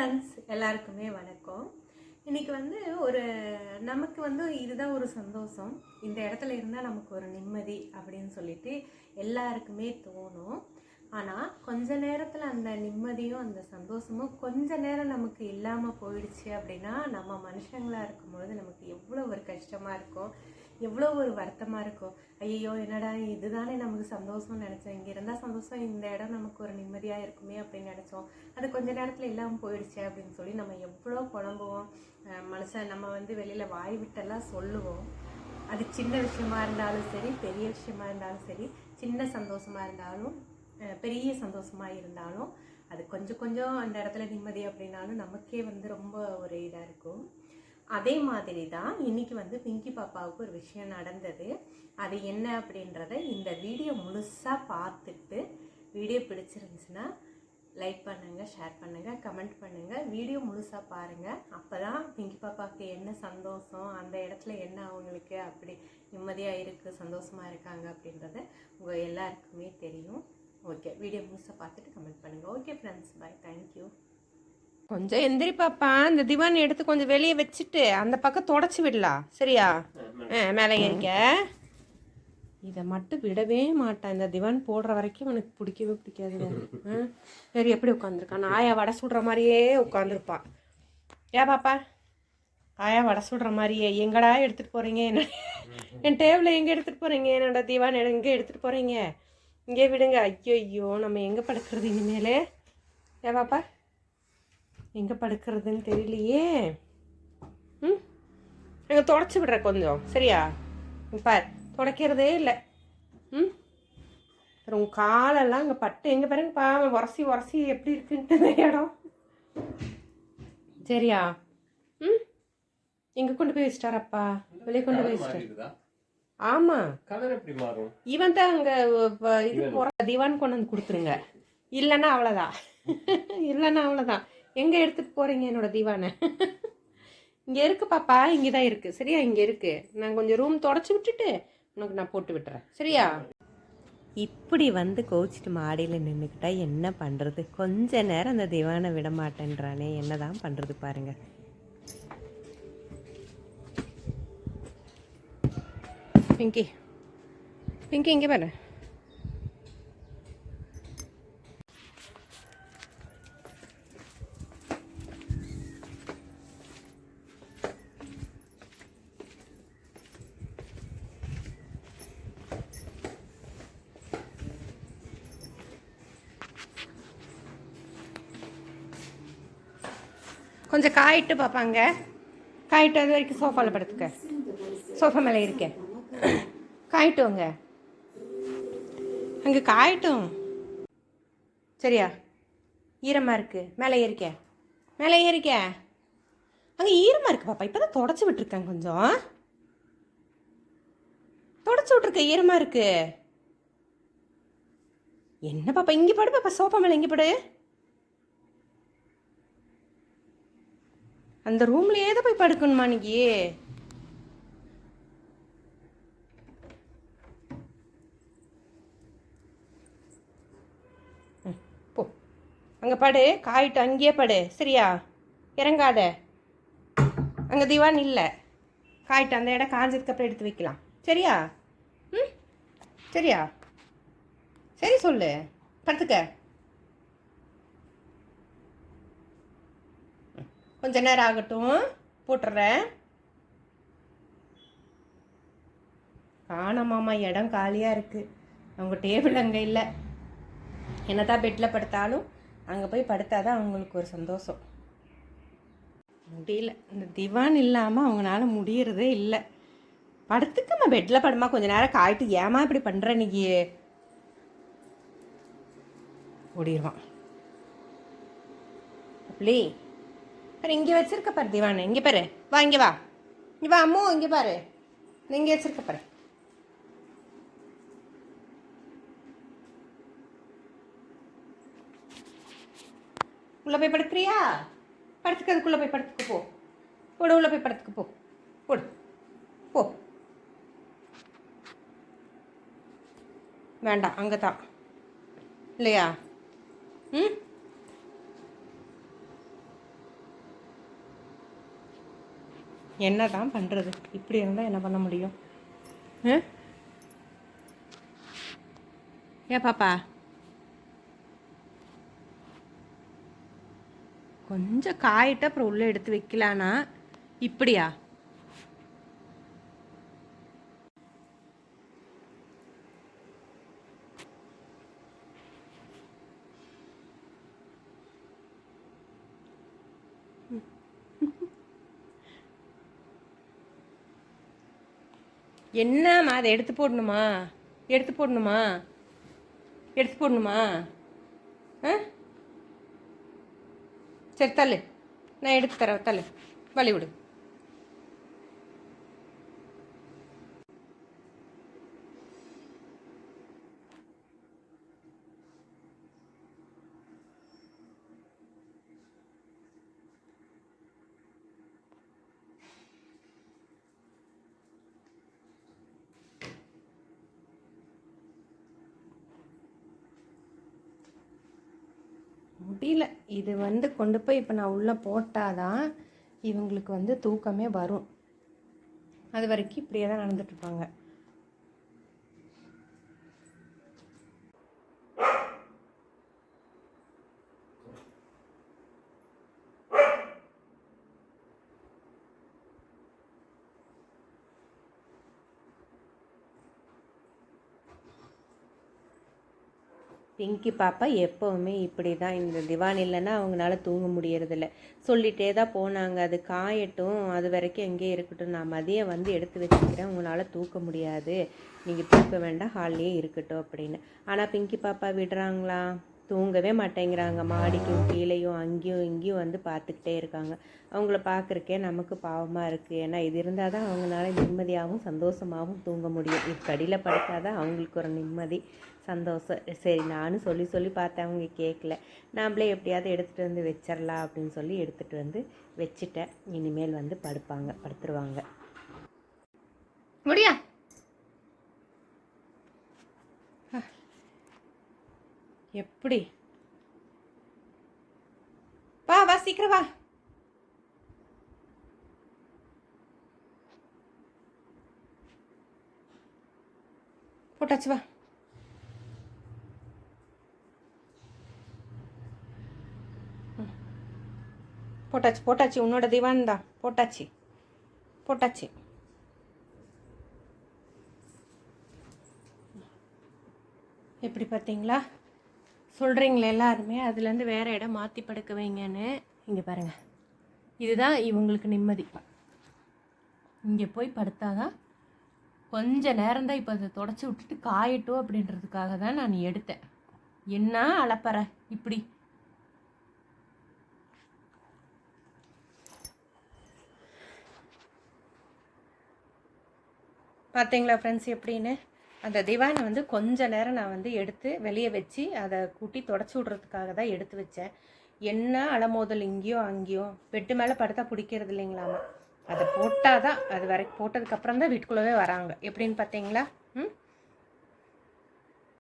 Friends எல்லாருக்குமே வணக்கம். இன்றைக்கி வந்து ஒரு நமக்கு வந்து இதுதான் ஒரு சந்தோஷம். இந்த இடத்துல இருந்தால் நமக்கு ஒரு நிம்மதி அப்படின்னு சொல்லிட்டு எல்லாருக்குமே தோணும். ஆனால் கொஞ்ச நேரத்தில் அந்த நிம்மதியும் அந்த சந்தோஷமும் கொஞ்ச நேரம் நமக்கு இல்லாமல் போயிடுச்சு அப்படின்னா நம்ம மனுஷங்களாக இருக்கும்பொழுது நமக்கு எவ்வளோ ஒரு கஷ்டமாக இருக்கும். எவ்வளோ ஒரு வருத்தமாக இருக்கும் ஐயோ என்னடா இதுதானே நமக்கு சந்தோஷம்னு நினச்சோம். இங்கே இருந்தால் சந்தோஷம் இந்த இடம் நமக்கு ஒரு நிம்மதியாக இருக்குமே அப்படின்னு நினச்சோம். அது கொஞ்ச நேரத்தில் இல்லாமல் போயிடுச்சு அப்படின்னு சொல்லி நம்ம எவ்வளோ குழம்புவோம் மனுஷன் நம்ம வந்து வெளியில் வாய் விட்டெல்லாம் சொல்லுவோம். அது சின்ன விஷயமா இருந்தாலும் சரி பெரிய விஷயமா இருந்தாலும் சரி சின்ன சந்தோஷமா இருந்தாலும் பெரிய சந்தோஷமா இருந்தாலும் அது கொஞ்சம் கொஞ்சம் அந்த இடத்துல நிம்மதி அப்படின்னாலும் நமக்கே வந்து ரொம்ப ஒரு இதாக இருக்கும். அதே மாதிரி தான் இன்னைக்கு வந்து பிங்கி பாப்பாவுக்கு ஒரு விஷயம் நடந்தது. அது என்ன அப்படின்றத இந்த வீடியோ முழுசாக பார்த்துட்டு வீடியோ பிடிச்சிருந்துச்சுன்னா லைக் பண்ணுங்க ஷேர் பண்ணுங்க கமெண்ட் பண்ணுங்கள் வீடியோ முழுசாக பாருங்கள் அப்போ தான் பிங்கி பாப்பாவுக்கு என்ன சந்தோஷம் அந்த இடத்துல என்ன அவங்களுக்கு அப்படி நிம்மதியாக இருக்குது சந்தோஷமாக இருக்காங்க அப்படின்றத உங்கள் எல்லாருக்குமே தெரியும். ஓகே வீடியோ முழுசாக பார்த்துட்டு கமெண்ட் பண்ணுங்கள் ஓகே ஃப்ரெண்ட்ஸ் பாய் தேங்க்யூ கொஞ்சம் எந்திரி பாப்பா இந்த திவான் எடுத்து கொஞ்சம் வெளியே வச்சுட்டு அந்த பக்கம் தொடச்சி விடலாம் சரியா? ஆ மேலே ஏறிக்க. இதை மட்டும் விடவே மாட்டேன். இந்த திவான் போடுற வரைக்கும் எனக்கு பிடிக்கவே பிடிக்காது ஆ சரி எப்படி உட்காந்துருக்கான்? ஆயா வடை சுடுற மாதிரியே உட்காந்துருப்பான் ஏ பாப்பா? ஆயா வடை சுடுற மாதிரியே. எங்கடா எடுத்துகிட்டு போகிறீங்க என்ன? என் டேபிளை எங்கே எடுத்துகிட்டு போகிறீங்க என்னோட திவான்? எங்கே எடுத்துகிட்டு போகிறீங்க இங்கே விடுங்க. ஐயோ ஐயோ நம்ம எங்கே படுக்கிறது இனிமேலே? ஏ பாப்பா? எங்கே படுக்கிறதுன்னு தெரியலையே. ம்? எங்கே தொடச்சி விடுற கொஞ்சம். சரியா? பார். துடைக்கிறதே இல்லை. ம்? அப்புறம் உன் காலெல்லாம் அங்கே பட்டு எங்கே பாருங்க பாவம் உரசி உரசி எப்படி இருக்குன்ட்டு இடம். சரியா? ம்? எங்கே கொண்டு போய் வச்சிட்டாரப்பா வெளியே கொண்டு போய் வச்சிட்டார். ஆமாம் கலர் எப்படி மாறும்? இவன் தான் அங்கே இது போகிற திவான் கொண்டு வந்து கொடுத்துருங்க. இல்லைன்னா அவ்வளோதான் இல்லைன்னா அவ்வளோதான் எங்கே எடுத்துகிட்டு போகிறீங்க என்னோட திவானை? இங்கே இருக்கு பாப்பா இங்கே தான் இருக்குது சரியா? இங்கே இருக்குது நான் கொஞ்சம் ரூம் தொடச்சி விட்டுட்டு உனக்கு நான் போட்டு விட்டுறேன். சரியா? இப்படி வந்து கோச்சிட்டு மாடியில் நின்றுக்கிட்டா என்ன பண்ணுறது கொஞ்ச நேரம் அந்த திவானை விட மாட்டேன்றானே. என்னதான் பண்ணுறது பாருங்க. பிங்கி. பிங்கி இங்கே பாரு. கொஞ்சம் காயிட்டு பார்ப்பாங்க காயிட்டு அது வரைக்கும் சோஃபாவில் படுத்துக்க. சோஃபா மேலே இருக்கேன் காயிட்டுங்க. அங்கே காயட்டும். சரியா? ஈரமாக இருக்குது மேலே ஏறிக்க. மேலே ஏறிக்க. அங்கே ஈரமாக இருக்குது பாப்பா. இப்போ தான் தொடச்சி விட்டுருக்கேன் கொஞ்சம். தொடச்சி விட்ருக்க ஈரமாக இருக்குது என்ன பாப்பா? இங்கே படு பாப்பா. சோஃபா மேலே இங்கே படு. அந்த ரூம்லயே தான் போய் படுக்கணுமா நீங்க ம், போ. அங்க படு. காயிட்டு அங்கேயே படு. சரியா? இறங்காத. அங்க திவான் இல்லை. காயிட்டு அந்த இடம் காஞ்சதுக்கு அப்புறம் எடுத்து வைக்கலாம். சரியா? ம்? சரியா? சரி சொல்லு. படுத்துக்க. கொஞ்ச நேரம் ஆகட்டும். போட்டுறேன். காணமாமா இடம் காலியாக இருக்குது அவங்க டேபிள் அங்கே இல்லை. என்னதான் பெட்டில் படுத்தாலும் அங்கே போய் படுத்தாதான் அவங்களுக்கு ஒரு சந்தோஷம். முடியல. இந்த திவான் இல்லாமல் அவங்களால முடியறதே இல்லை. படுத்துக்கம்மா பெட்டில் படுமா கொஞ்ச நேரம் காயிட்டு ஏமா இப்படி பண்ணுற நீ? ஓடிடுவான் அப்படி பாரு இங்கே வச்சிருக்க பாரு திவானு. இங்கே பாரு. வா இங்கே வா. இங்கே வா அம்மு இங்கே பாரு. இங்கே வச்சிருக்க பாரு. உள்ளே போய் படுக்கிறியா? படுத்துக்க அதுக்குள்ளே போய் படுத்துக்க போ. போடு உள்ளே போய் படுத்துக்க போ. போடு. போ. வேண்டாம் அங்கே தான் இல்லையா? ம்? என்ன தான் பண்ணுறது இப்படி இருந்தால் என்ன பண்ண முடியும்? ஏ ஏன் பாப்பா. கொஞ்சம் காயிட்டு அப்புறம் உள்ளே எடுத்து வைக்கலானா? இப்படியா? என்னம்மா அதை எடுத்து போடணுமா? எடுத்து போடணுமா? எடுத்து போடணுமா? ஆ? சரி தள்ளு. நான் எடுத்து தரேன் தள்ளு. வழி விடு. முடியல இது வந்து கொண்டு போய் இப்போ நான் உள்ளே போட்டால் தான் இவங்களுக்கு வந்து தூக்கமே வரும். அது வரைக்கும் இப்படியே தான் நடந்துகிட்ருப்பாங்க பிங்கி பாப்பா எப்போவுமே இப்படி தான் இந்த திவான் இல்லைன்னா அவங்களால தூங்க முடியறதில்ல. சொல்லிட்டே தான் போனாங்க. அது காயட்டும். அது வரைக்கும் எங்கேயே இருக்கட்டும். நான் மதியம் வந்து எடுத்து வச்சுக்கிறேன். உங்களால் தூக்க முடியாது. நீங்கள் தூக்க வேண்டாம். ஹால்லேயே இருக்கட்டும் அப்படின்னு. ஆனால் பிங்கி பாப்பா விடுறாங்களா? தூங்கவே மாட்டேங்கிறாங்க. மாடிக்கும் கீழேயும் அங்கேயும் இங்கேயும் வந்து பார்த்துக்கிட்டே இருக்காங்க. அவங்கள பார்க்குறக்கே நமக்கு பாவமாக இருக்குது ஏன்னா இது இருந்தால் தான் அவங்களால நிம்மதியாகவும் சந்தோஷமாகவும் தூங்க முடியும். இது கடியில் படுத்தாதான் அவங்களுக்கு ஒரு நிம்மதி சந்தோஷம். சரி நானும் சொல்லி சொல்லி பார்த்தேன். அவங்க கேட்கல நாம்ளே எப்படியாவது எடுத்துகிட்டு வந்து வச்சிடலாம் அப்படின்னு சொல்லி எடுத்துகிட்டு வந்து வச்சுட்டேன். இனிமேல் வந்து படுப்பாங்க படுத்துருவாங்க. முடியா? எப்படி? வா வா சீக்கிரம் வா. போட்டாச்சு வா. ம். போட்டாச்சு போட்டாச்சு. உன்னோட திவான் தான். போட்டாச்சு. போட்டாச்சு. எப்படி பார்த்தீங்களா? சொல்கிறீங்களே எல்லாருமே அதுலேருந்து வேறு இடம் மாற்றி படுக்க வைங்கன்னு இங்கே பாருங்கள் இதுதான் இவங்களுக்கு நிம்மதி. இங்கே போய் படுத்தாதான் கொஞ்ச நேரம்தான் இப்போ அதை தொடச்சி விட்டுட்டு காயட்டும் அப்படின்றதுக்காக தான் நான் எடுத்தேன். என்ன அளப்பற இப்படி. பார்த்தீங்களா ஃப்ரெண்ட்ஸ் எப்படின்னு? அந்த திவானை வந்து கொஞ்ச நேரம் நான் வந்து எடுத்து வெளியே வச்சு அதை கூட்டி தொடச்சி விட்றதுக்காக தான் எடுத்து வச்சேன். என்ன அலமோதல் இங்கேயோ அங்கேயோ பெட்டு மேலே படுத்தா பிடிக்கிறது இல்லைங்களாமா? அதை போட்டால் தான் அது வரைக்கும் போட்டதுக்கப்புறம் தான் வீட்டுக்குள்ளவே வராங்க. எப்படின்னு பார்த்தீங்களா